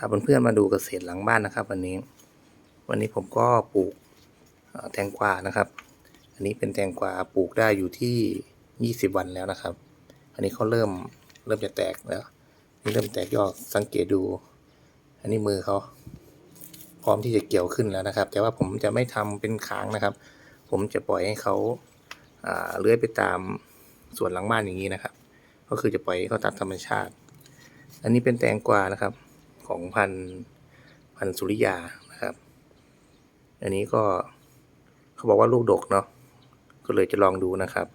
าเพื่อนๆมาดูเกษตรหลังบ้านนะครับ วันนี้ วันนี้ผมก็ปลูกแตงกวานะครับ อันนี้เป็นแตงกวาปลูกได้อยู่ที่ 20 วันแล้วนะครับ อันนี้เขาเริ่มเริ่มจะแตกแล้วนี่เริ่มแตกยอดสังเกตดู อันนี้มือเขาพร้อมที่จะเกี่ยวขึ้นแล้วนะครับ แต่ว่าผมจะไม่ทำเป็นค้างนะครับ ผมจะปล่อยให้เขาอ่าเลื้อยไปตามส่วนหลังบ้านอย่างนี้นะครับ ก็คือจะปล่อยให้เขาตามธรรมชาติ อันนี้เป็นแตงกวานะครับ ของพันธุ์พันสุริยานะครับ อันนี้ก็เขาบอกว่าลูกดกเนาะก็เลยจะลองดูนะครับ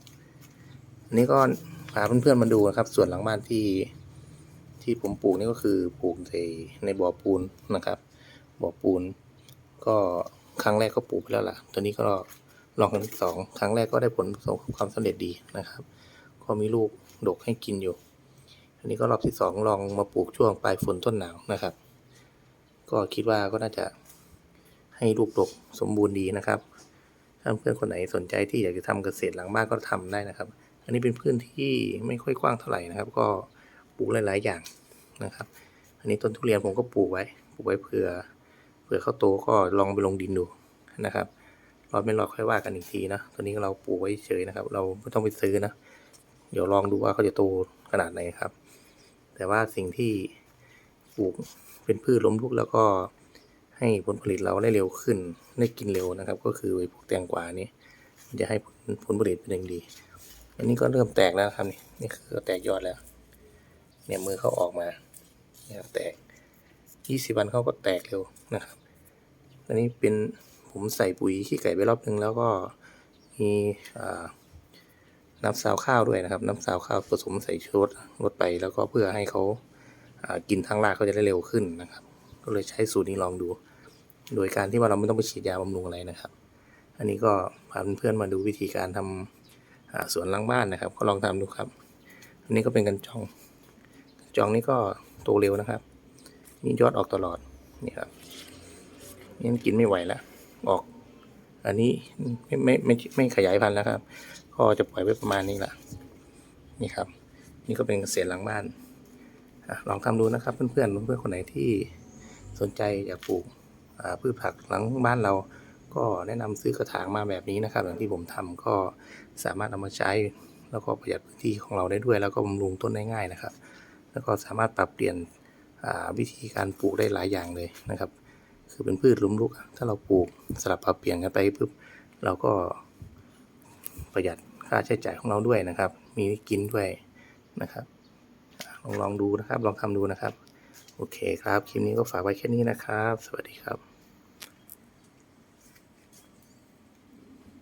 อันนี้ก็พาเพื่อนๆมาดูนะครับ ส่วนหลังบ้านที่ที่ผมปลูกนี่ก็คือปลูกในในบ่อปูนนะครับ บ่อปูน ก็ครั้งแรกก็ปลูกไปแล้วล่ะ ตัวนี้ก็ลองครั้งที่สองครั้งแรกก็ได้ผลประสบความสำเร็จดีนะครับ ก็มีลูกดกให้กินอยู่ อันนี้ก็รอบที่สองลองมาปลูกช่วงปลายฝนต้นหนาวนะครับ ก็คิดว่าก็น่าจะให้ลูกดกสมบูรณ์ดีนะครับ ถ้าเพื่อนคนไหนสนใจที่อยากจะทำเกษตรหลังบ้านก็ทำได้นะครับ อันนี้เป็นพื้นที่ไม่ค่อยกว้างเท่าไหร่นะครับ ก็ปลูกหลาย ๆ อย่างนะครับ อันนี้ต้นทุเรียนผมก็ปลูกไว้ ปลูกไว้เผื่อเผื่อเขาโตก็ลองไปลงดินดูนะครับรอดไม่รอดค่อยว่ากันอีกทีนะ ตัวนี้เราปลูกไว้เฉยนะครับ เราไม่ต้องไปซื้อนะ เดี๋ยวลองดูว่าเขาจะโตขนาดไหนครับ แต่ว่าสิ่งที่ปลูกเป็นพืชล้มลุกแล้วก็ให้ผลผลิตเราได้เร็วขึ้นได้กินเร็วนะครับ ก็คือพวกแตงกวานี่มันจะให้ผลผลผลิตเป็นอย่างดี อันนี้ก็เริ่มแตกแล้วครับนี่นี่คือแตกยอดแล้ว เนี่ยมือเขาออกมาเนี่ยแตกยี่สิบวันเขาก็แตกเร็วนะครับ อันนี้เป็นผมใส่ปุ๋ยขี้ไก่ไปรอบนึงแล้วก็มีอ่า น้ำซาวข้าวด้วยนะครับ น้ำซาวข้าวผสมใส่ชูรสลดไปแล้วก็เพื่อให้เขากินทางรากเขาจะได้เร็วขึ้นนะครับ ก็เลยใช้สูตรนี้ลองดู โดยการที่ว่าเราไม่ต้องไปฉีดยาบำรุงอะไรนะครับ อันนี้ก็พาเพื่อนๆมาดูวิธีการทำอ่าสวนหลังบ้านนะครับ ก็ลองทำดูครับ อันนี้ก็เป็นกันจองกันจองนี่ก็โตเร็วนะครับ นี่ยอดออกตลอดนี่ครับนี่กินไม่ไหวแล้วออก อันนี้ไม่ไม่ไม่ไม่ขยายพันธุ์แล้วครับ ก็จะปล่อยไว้ประมาณนี้แหละนี่ครับ นี่ก็เป็นเกษตรหลังบ้านอลองทำดูนะครับเพื่อนๆเพื่อนๆคนไหนที่สนใจอยากปลูกพืชผักหลังบ้านเรา ก็แนะนำซื้อกระถางมาแบบนี้นะครับ อย่างที่ผมทำก็สามารถเอามาใช้แล้วก็ประหยัดพื้นที่ของเราได้ด้วย แล้วก็บำรุงต้นได้ง่ายนะครับ แล้วก็สามารถปรับเปลี่ยนวิธีการปลูกได้หลายอย่างเลยนะครับ คือเป็นพืชล้มลุก ถ้าเราปลูกสลับปรับเปลี่ยนกันไปปุ๊บเราก็ ประหยัดค่าใช้จ่ายของเราด้วยนะครับ มีกินด้วยนะครับลองลองดูนะครับ ลองทำดูนะครับ โอเคครับ คลิปนี้ก็ฝากไว้แค่นี้นะครับ สวัสดีครับ